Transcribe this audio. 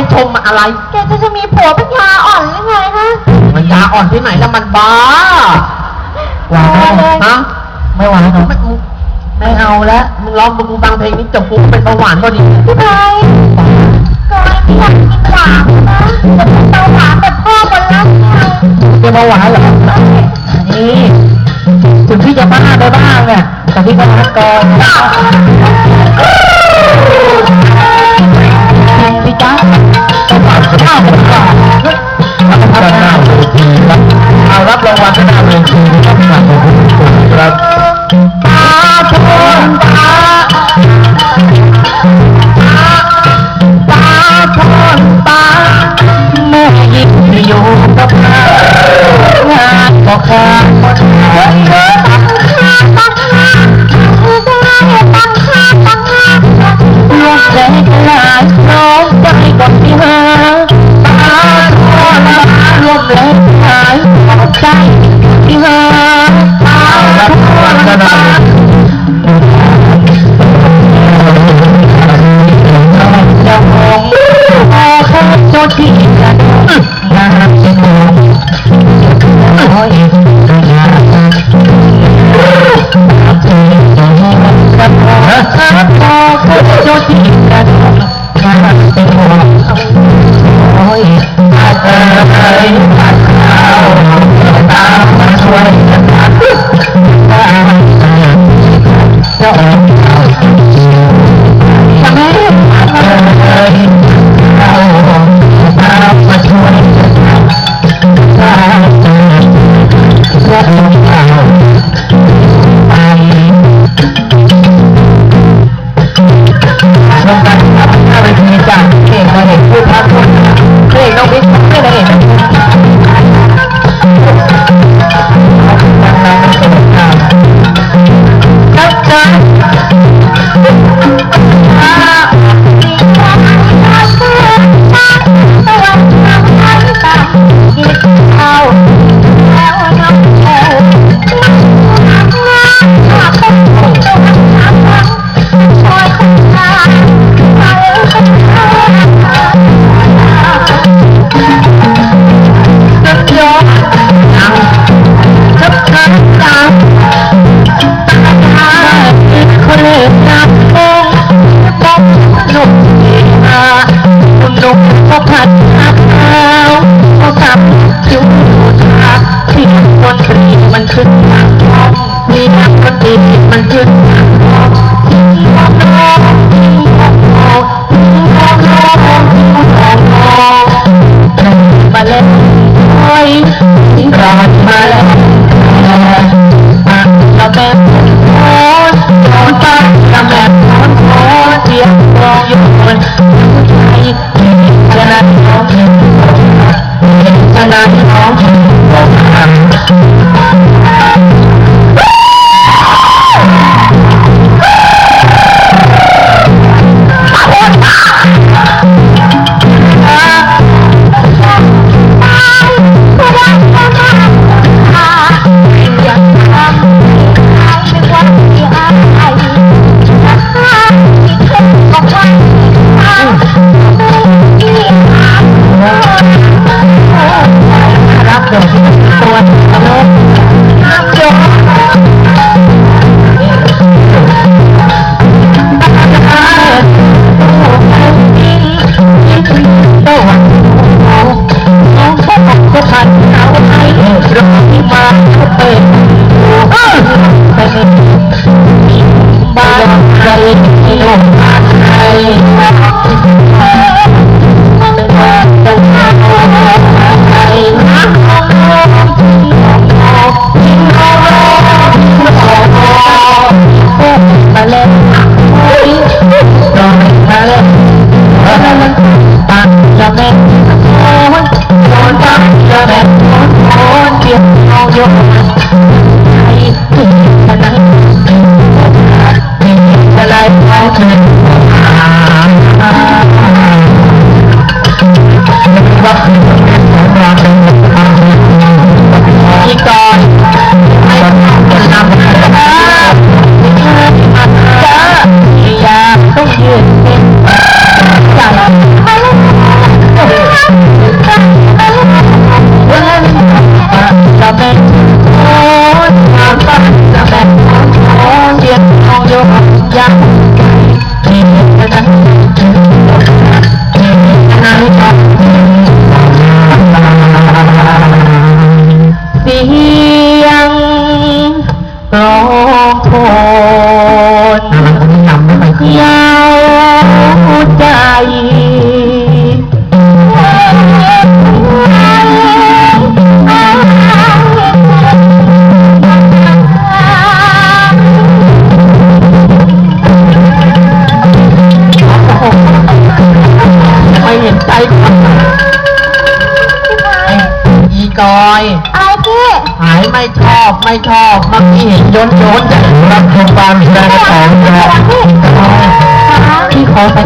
ไปชมอะไรแกจะจะมีผัวปัญญาอ่อนหรือไงคะปัญญาอ่อนที่ไหนละมันบ้าหวานเลยฮะไม่หวานหรอกไม่เอาแล้วมึงร้องมึงฟังเพลงนี้จบปุ๊บเป็นเบาหวานก็ดีพี่ไปก่อนที่อยากกินหวานนะจะเป็นเบาหวานแบบพ่อบนร่กายจะเบาหวานเหรอนี่ถึงพี่จะบ้าไปบ้างเนี่ยแต่พี่ก็รักก่อนพี่จ้า Come on, come on. 我以后 จอย อะไรพี่หายไม่ชอบไม่ชอบเมื่อกี้เห็นโยนโยนๆรับชมความแสดงของอะไรพี่พี่ขอ